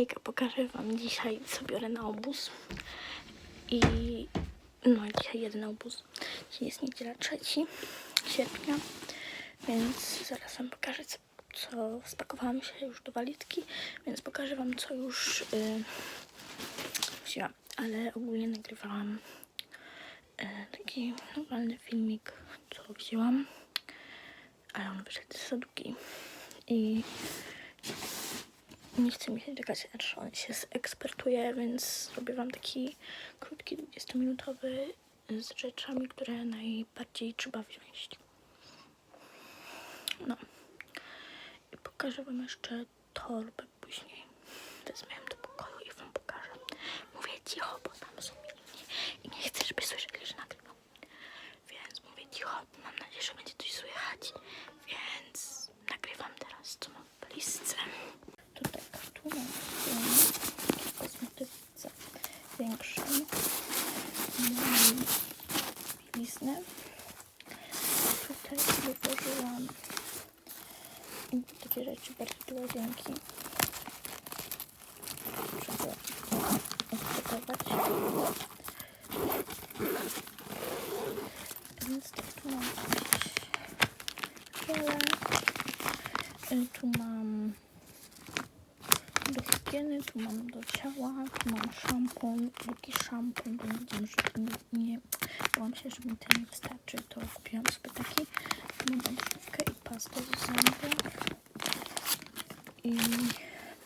Hejka, pokażę Wam dzisiaj, co biorę na obóz. I no, dzisiaj jeden obóz. Dzisiaj jest niedziela 3 sierpnia, więc zaraz Wam pokażę, co, co spakowałam się już do walizki, więc pokażę Wam, co już y, wzięłam. Ale ogólnie nagrywałam y, taki normalny filmik, co wzięłam, ale on wyszedł za długi. I nie chcę mi się czekać, aż on się zekspertuje, więc zrobię wam taki krótki, 20-minutowy z rzeczami, które najbardziej trzeba wziąć. No. I pokażę wam jeszcze torbę później. Wezmę ją do pokoju i wam pokażę. Mówię cicho, bo tam są inni i nie chcę, żeby słyszeli, że nagrywam. Więc mówię cicho, mam nadzieję, że będzie coś słychać. Więc nagrywam teraz, co mam w walizce. Tutaj tu mam w kosmetyce większą. Mam bieliznę. Tutaj sobie włożyłam takie rzeczy bardziej do łazienki. Żeby odgotować. Więc tak tu mam żele. Y, Tu mam do higieny, tu mam do ciała, tu mam szampon, drugi szampon, bo widzę, że nie, nie bałam się, że mi ten nie wystarczy, to kupiłam sobie taki. Odżywkę i pastę do zębów. I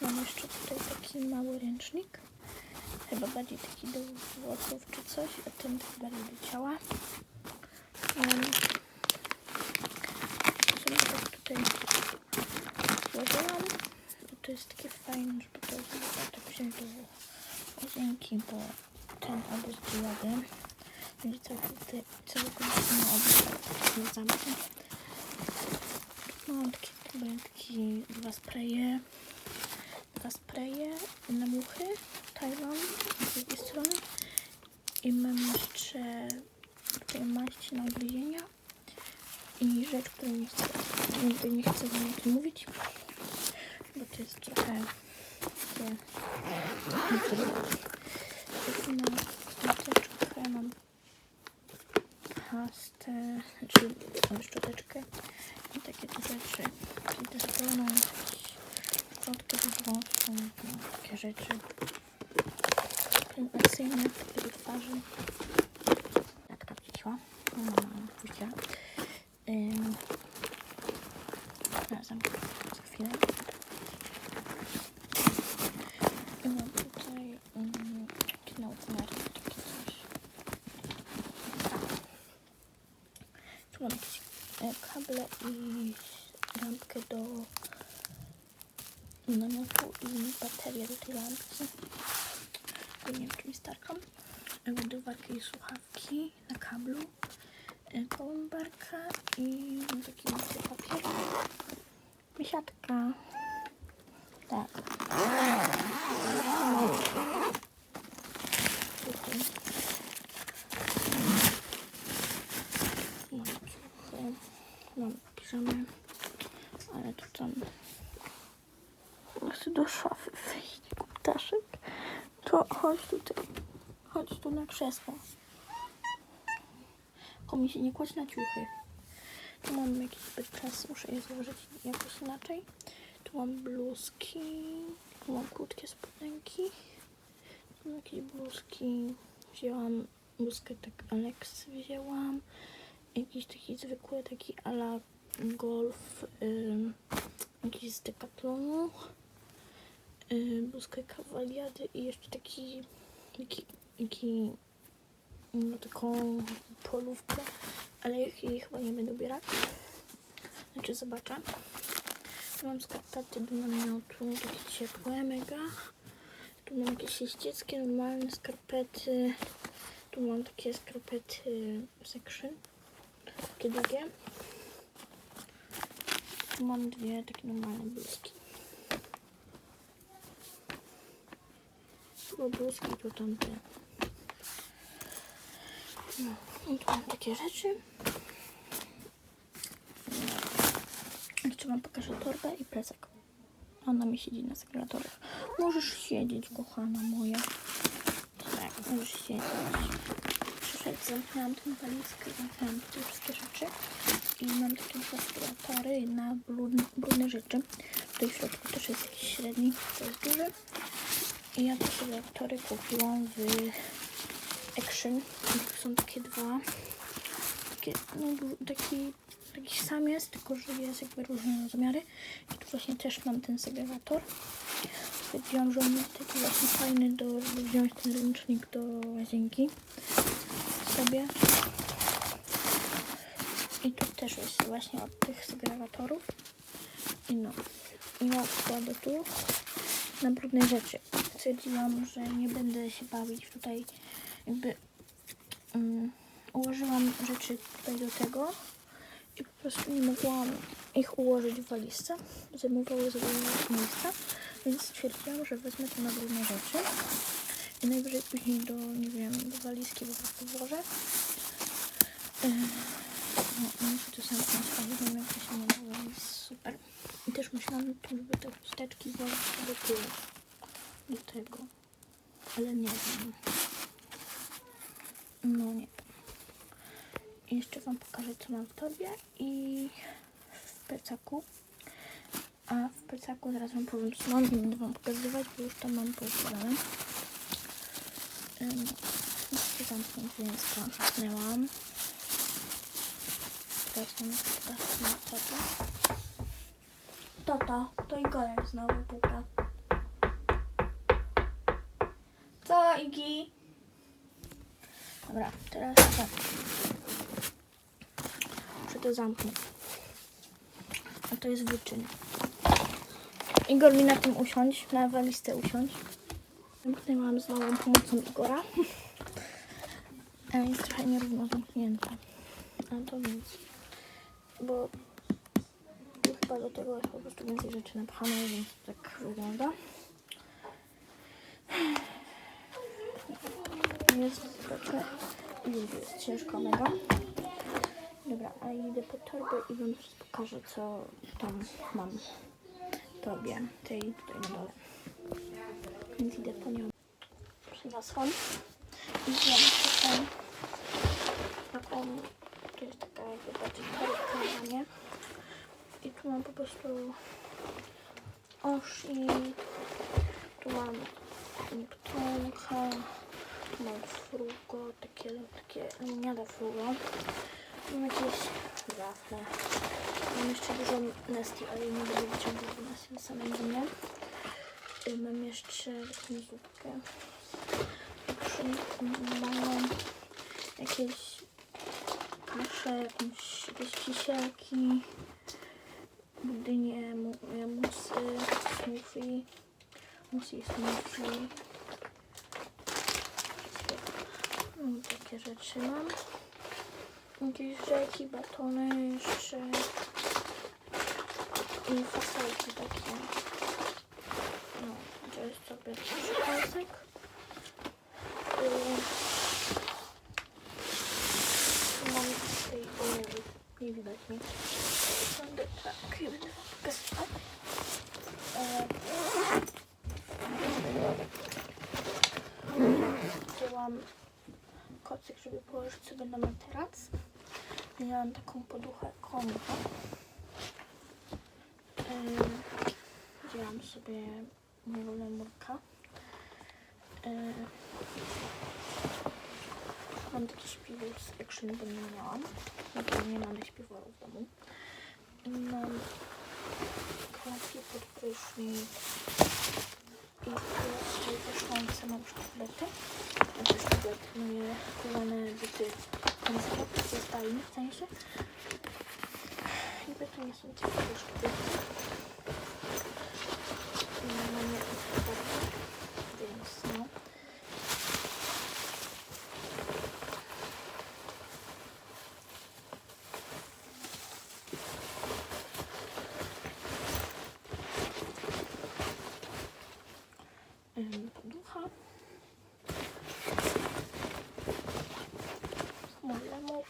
mam jeszcze tutaj taki mały ręcznik. Chyba bardziej taki do włosów czy coś, a ten taki bardziej do ciała. Um, sobie tak tutaj złożyłam. I to jest takie fajne, żeby to tak wziąć do łazienki, bo ten obóz jadę. Będzie całkowicie, całkowicie na obóz zamknę. Mam takie tabletki, dwa spraye, dwa spraye na muchy, Tajwan z drugiej strony. I mam jeszcze tutaj maść na ugryzienia i rzecz, którą nie chcę, nigdy nie chcę wam o tym mówić, bo to jest trochę takie Tak na szczoteczkę mam pastę, znaczy mam szczoteczkę i takie tu rzeczy, czyli też mam jakieś szczotkę no, takie rzeczy pielęgnacyjne do twarzy. Wciśła, no, pójdzie. Zaraz zamknę za chwilę. I mam tutaj um, naukomery, takie coś. Tu mam jakieś e, kable i lampkę do namiotu i baterię do tej lampki. Bo nie wiem, czy mi starczą. E, Ładowarkę i słuchawki na kablu. E, Kolumbarka i taki papier. Misiaczka. Tak. Tutaj. Mam piżamę. Ale tu tam... Chcę do szafy wejść, ptaszek. To chodź tutaj. Chodź tu na krzesło. Tylko mi się nie kładź na ciuchy. Tu mam jakiś zbyt czas, muszę je złożyć jakoś inaczej. Tu mam bluzki, tu mam krótkie spodenki, tu mam jakieś bluzki. Wzięłam bluzkę tak Alex wzięłam. Jakiś taki zwykły, taki ala golf, jakiś z Decathlonu. Yy, kawaliady i jeszcze taki, taki, taki no, taką polówkę, ale jej chyba nie będę ubierać. Znaczy zobaczę. Mam skarpety do namiotu, takie ciepłe, mega. Tu mam jakieś jeździeckie, normalne skarpety. Tu mam takie skarpety section, takie długie. Tu mam dwie takie normalne bluzki. Bluzki to tamte. No, i tu mam takie rzeczy. Jeszcze wam pokażę torbę i plecak. Ona mi siedzi na sekretorach. Możesz siedzieć, kochana moja. Tak, możesz siedzieć. Przyszedł, zamknęłam tę walizkę, zamknęłam te wszystkie rzeczy. I mam takie dwa na brudne, brudne rzeczy. Tutaj w środku też jest jakiś średni, to jest duży. Ja te aspiratory kupiłam w Action. Są takie dwa. Takie, no, taki, taki sam jest, tylko że jest jakby różne rozmiary. I tu właśnie też mam ten segregator. Stwierdziłam, że on jest taki właśnie fajny do, wziąć ten ręcznik do łazienki sobie. I tu też jest właśnie od tych segregatorów. I no, i ja wkładę tu na brudne rzeczy. Stwierdziłam, że nie będę się bawić tutaj, jakby um, ułożyłam rzeczy tutaj do tego i po prostu nie mogłam ich ułożyć w walizce. Zajmowały za dużo miejsca, więc stwierdziłam, że wezmę to na brudne rzeczy i najwyżej później do, nie wiem, do walizki po prostu włożę. Ym, No, muszę to zamknąć, ale wiem jak to się dało, więc super. I też myślałam żeby te chusteczki włożyć do tyłu, do tego, ale nie wiem. No nie. I jeszcze Wam pokażę, co mam w torbie i w plecaku. A w plecaku zaraz Wam powiem, co mam. Nie będę Wam pokazywać, bo już tam mam poukładane. Ym, Muszę zamknąć, więc zamknęłam. Teraz mam teraz na tata. Tata, to Igorek znowu puka. Co, Igi? Dobra, teraz tak. Muszę to zamknąć. A to jest wyczyn. Igor mi na tym usiąść, na walizce usiąść. Zamknęłam z małą pomocą Igora. Jest trochę nierówno zamknięta. A to nic. Bo tu chyba do tego jest po prostu więcej rzeczy napchane, więc tak wygląda. Jest trochę ciężko mega. Dobra, a idę po torbę i wam pokażę co tam mam w torbie, tej tutaj na dole. Więc idę po nią. Przyniosłam i wziąłem taką, taką, to jest taka jakby bardziej torebka dla mnie. I tu mam po prostu osi, tu mam tu mam frugo, takie, takie liniada frugo. Mam jakieś wafle. Mam jeszcze dużo Nesti, ale nie będę wyciągać Nesti na samej dnie. Y, Mam jeszcze taką zupkę. Mam jakieś kasze, jakieś, kisielki, budynie, e, musy, smoothie, musy i smoothie. No, takie rzeczy mam. Jakieś rzeki, batony jeszcze i fasolki takie. No, to jest sobie pasek. Mam tutaj olewy, nie widać mi. Będę tak, nie będę pokazywać. E, Wzięłam kocyk, położyć sobie na materac. Miałam taką poduchę kombo. Yy, wzięłam sobie rolę murka. Yy, mam taki śpiwór z Action, bo nie miałam. Bo nie mamy śpiworu w domu. I mam klapki pod prysznic. I tutaj też mam sztablety. Znaczy sztablety, moje kochane byty konstrukt ze stajni w sensie. I to nie są ciekawe sztablety. I mam jakieś sztablety, więc no. Ym, Poducha. Mój lemur.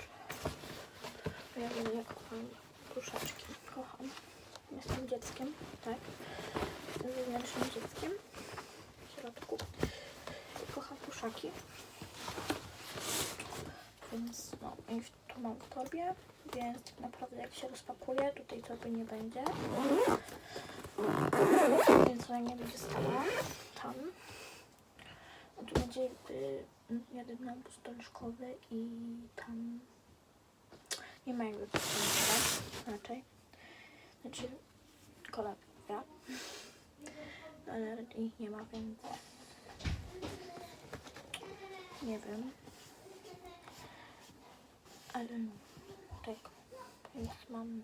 Ja wiem, ja kocham kruszaczki. Kocham. Jestem dzieckiem, tak. Zewnętrznym dzieckiem. krzaki. Więc no, i tu mam w torbie, więc tak naprawdę jak się rozpakuje, tutaj torby nie będzie. Więc ona nie będzie stała tam. A tu będzie y, jeden obóz doniczkowy i tam nie ma jakby raczej. Znaczy kolacja. Ale ich nie ma, więc nie wiem. Ale no, tak. Więc mam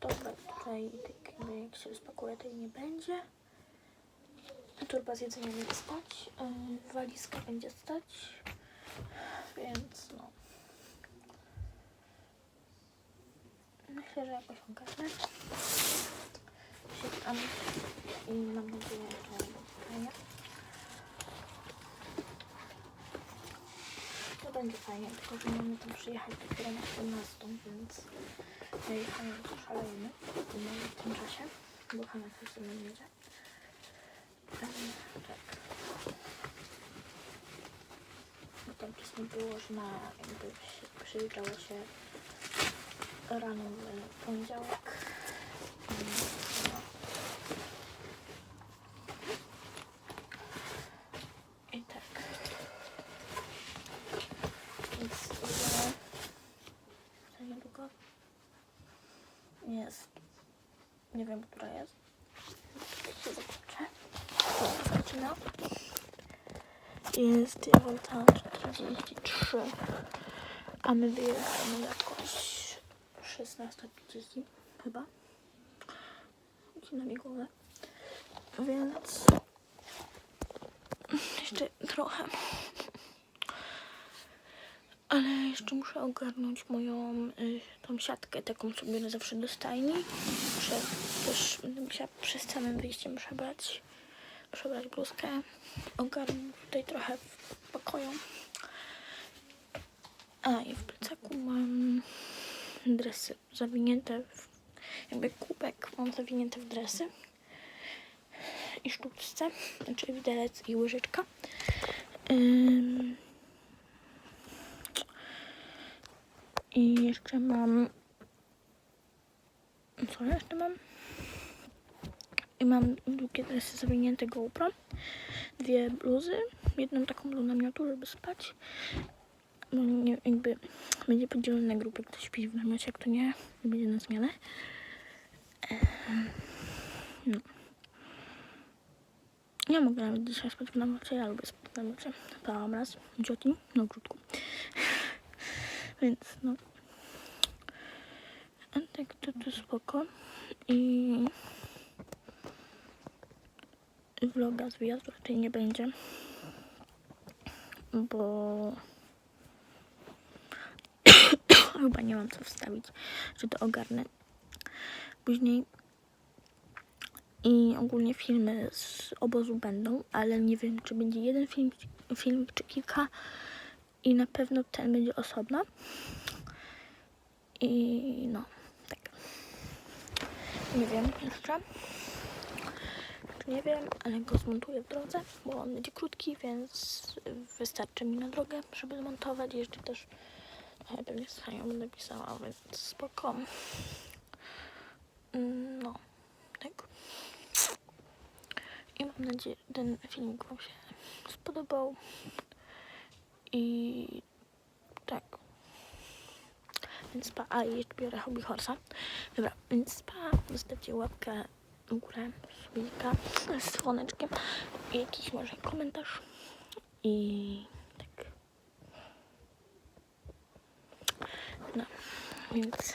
Dobra, tutaj tak jak się rozpakuje, to jej nie będzie. Torba z jedzeniem będzie stać. Yy, walizka będzie stać. Więc no. Myślę, że jakoś ogarnę. Się tam i mam nadzieję, że fajnie. To będzie fajnie, tylko że mamy tam przyjechać dopiero na 17, więc Hania to szalejemy w tym czasie, bo Hania też ze mną jedzie. Tak. Bo tam wcześniej było, że na jakby przyjeżdżało się rano w poniedziałek. I tak. Więc za niedługo. Jest. Nie wiem, która jest. Się zakończę. Zaczyna. Jest 9.43. A my jakoś 16.30 chyba. Ucina mi głowę. Więc jeszcze trochę. Ale jeszcze muszę ogarnąć moją y, tą siatkę, taką co biorę zawsze do stajni. Muszę też musiała przed samym wyjściem przebrać, przebrać bluzkę. Ogarnąć tutaj trochę w pokoju. A i w plecaku mam dresy zawinięte w jakby kubek mam zawinięte w dresy i sztuczce, znaczy widelec i łyżeczka. Ym, I jeszcze mam. Co jeszcze mam? I mam długie dresy zawinięte GoPro. Dwie bluzy. Jedną taką do namiotu, żeby spać. Bo nie, jakby będzie podzielone na grupy, kto śpi w namiocie, jak to nie, będzie na zmianę. No. Ja mogę nawet dzisiaj spać w namiocie, ja lubię spać w namiocie. Raz cioci na ogródku. Więc no. A tak to tu spoko. I vloga z wyjazdu raczej nie będzie. Bo chyba nie mam co wstawić, że to ogarnę później. I ogólnie filmy z obozu będą, ale nie wiem, czy będzie jeden film, film czy kilka. I na pewno ten będzie osobno. I no, tak. Nie wiem jeszcze. Czy nie wiem, ale go zmontuję w drodze, bo on będzie krótki, więc wystarczy mi na drogę, żeby zmontować. Jeszcze też pewnie z Hanią będę pisała, więc spoko. Mm, No, tak. I mam nadzieję, że ten filmik Wam się spodobał. I tak. Więc pa, a jeszcze biorę hobby horsa. Dobra, więc pa, zostawcie łapkę w górę, subika z dzwoneczkiem i jakiś może komentarz. I No, więc